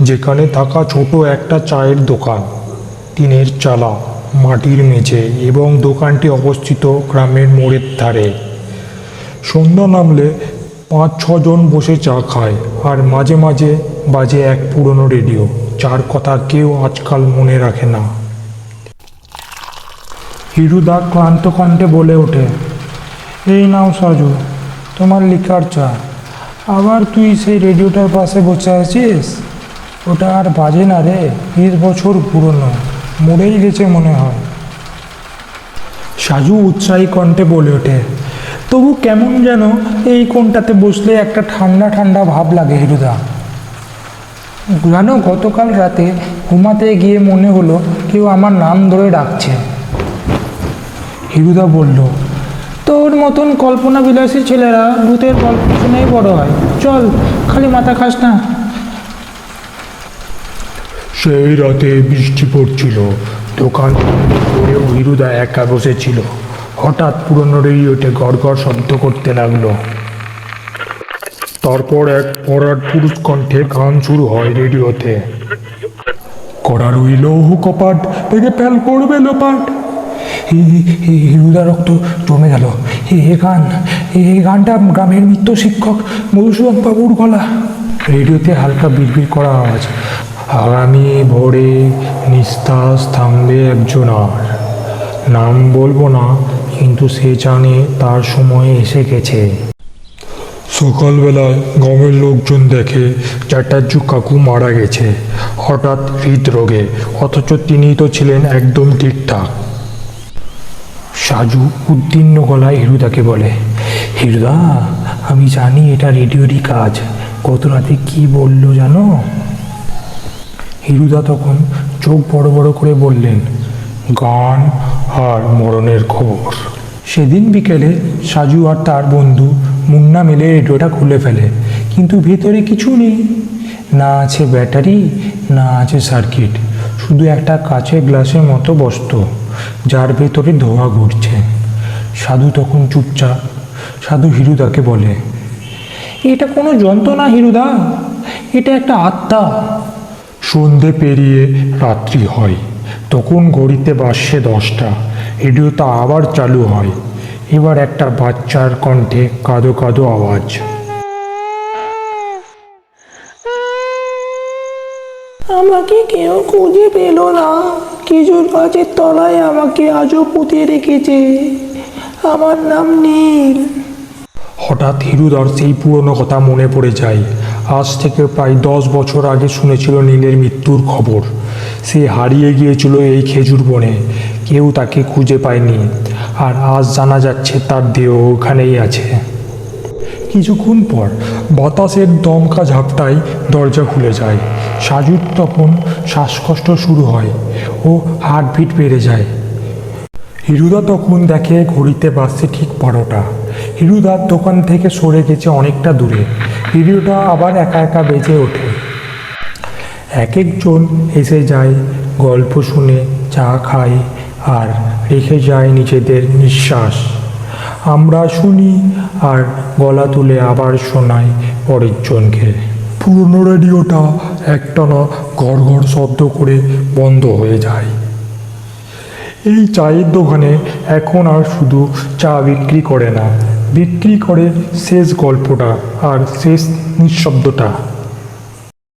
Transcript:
যেখানে থাকা ছোট একটা চায়ের দোকান, টিনের চালা, মাটির মেঝে এবং দোকানটি অবস্থিত গ্রামের মোড়ের ধারে। সন্ধ্যা নামলে পাঁচ ছজন বসে চা খায় আর মাঝে মাঝে বাজে এক পুরনো রেডিও, যার কথা কেউ আজকাল মনে রাখে না। হিরুদা ক্লান্ত কণ্ঠে বলে ওঠে, এই নাও সাজু, তোমার লিকার চা। আবার তুই সেই রেডিওটার পাশে বসে আছিস? ওটা আর বাজে না রে বিশ বছর পুরনো, মরেই গেছে মনে হয়। সাজু উৎসাহী কণ্ঠে বলে ওঠে, তবু কেমন যেন এই কোনটাতে বসলে একটা ঠান্ডা ঠান্ডা ভাব লাগে হিরুদা। জানো, গতকাল রাতে ঘুমাতে গিয়ে মনে হলো কেউ আমার নাম ধরে ডাকছে। হিরুদা বলল, তোর মতন কল্পনা বিলাসী ছেলেরা ভূতের গল্প শুনেই বড় হয়। চল, খালি মাথা খাস না। সেই রাতে বৃষ্টি পড়ছিল। দোকান হিরুদা একা বসেছিল। হঠাৎ পুরনো রেডিওতে গড় গড় শব্দ করতে লাগল। তারপর এক পরাট পুরুষ কণ্ঠে গান শুরু হয় রেডিওতে। করার ওই লৌহ কপাট থেকে ফেল করবে লোপাট। হিরুদা রক্ত জমে গেল। এ গান এই গানটা গ্রামের মৃত্যু শিক্ষক মধুসূদন বাবুর গলা। রেডিওতে হালকা বিড়বিড় করা আওয়াজ। আগামী ভোরে নিস্তাস থামবে একজন আর। নাম বলব না, কিন্তু সে জানে তার সময় এসে গেছে। সকালবেলায় গ্রামের লোকজন দেখে চ্যাটার্জু কাকু মারা গেছে, হঠাৎ হৃদরোগে, অথচ তিনি তো ছিলেন একদম ঠিকঠাক। সাজু উদ্দীর্ণ গলায় হিরুদাকে বলে, হিরুদা, আমি জানি এটা রেডিওরই কাজ, গত রাতে কি বলল জানো? হিরুদা তখন চোখ বড় বড় করে বললেন, গান আর মরণের খবর। সেদিন বিকেলে সাজু আর তার বন্ধু মুন্না মিলে রেডিওটা খুলে ফেলে। কিন্তু ভেতরে কিছু নেই। না আছে ব্যাটারি, না আছে সার্কিট। শুধু একটা কাচের গ্লাসের মতো বস্তু, যার ভেতরে ধোয়া ঘুরছে। সাধু তখন চুপচাপ, সাধু হিরুদাকে বলে, এটা কোনো যন্ত্র না হিরুদা এটা একটা আত্মা। সন্ধে পেরিয়ে রাত্রি হয়। তখন ঘড়িতে বাজছে দশটা। রেডিওটা আবার চালু হয়। এবার একটা বাচ্চার কণ্ঠে কাদো কাদো আওয়াজ। আমাকে কেউ খুঁজে পেল না। খেজুর গাছের তলায় আমাকে আজও পুঁতে রেখেছে। আমার নাম নীল। হঠাৎ হিরুদার সেই পুরনো কথা মনে পড়ে যায়। আজ থেকে প্রায় দশ বছর আগে শুনেছিল নীলের মৃত্যুর খবর। সে হারিয়ে গিয়েছিল এই খেজুর বনে। কেউ তাকে খুঁজে পায়নি। আর আজ জানা যাচ্ছে তার দেহ ওখানেই আছে। কিছুক্ষণ পর বাতাসের দমকা ঝাপটায় দরজা খুলে যায়। সাজুর তখন শ্বাসকষ্ট শুরু হয় ও হার্টবিট বেড়ে যায়। হিরুদা তখন দেখে ঘড়িতে বাসছে ঠিক বারোটা। হিরুদার দোকান থেকে সরে গেছে অনেকটা দূরে। হিরুদা আবার একা একা বেজে ওঠে। এক একজন এসে যায়, গল্প শুনে, চা খায় আর রেখে যায় নিজেদের নিঃশ্বাস। আমরা শুনি আর গলা তুলে আবার শোনাই পরের জনকে। পুরনো রেডিওটা একটানা ঘর ঘর শব্দ করে বন্ধ হয়ে যায়। এই চায়ের দোকানে এখন আর শুধু চা বিক্রি করে না বিক্রি করে শেষ গল্পটা আর শেষ নিঃশব্দটা।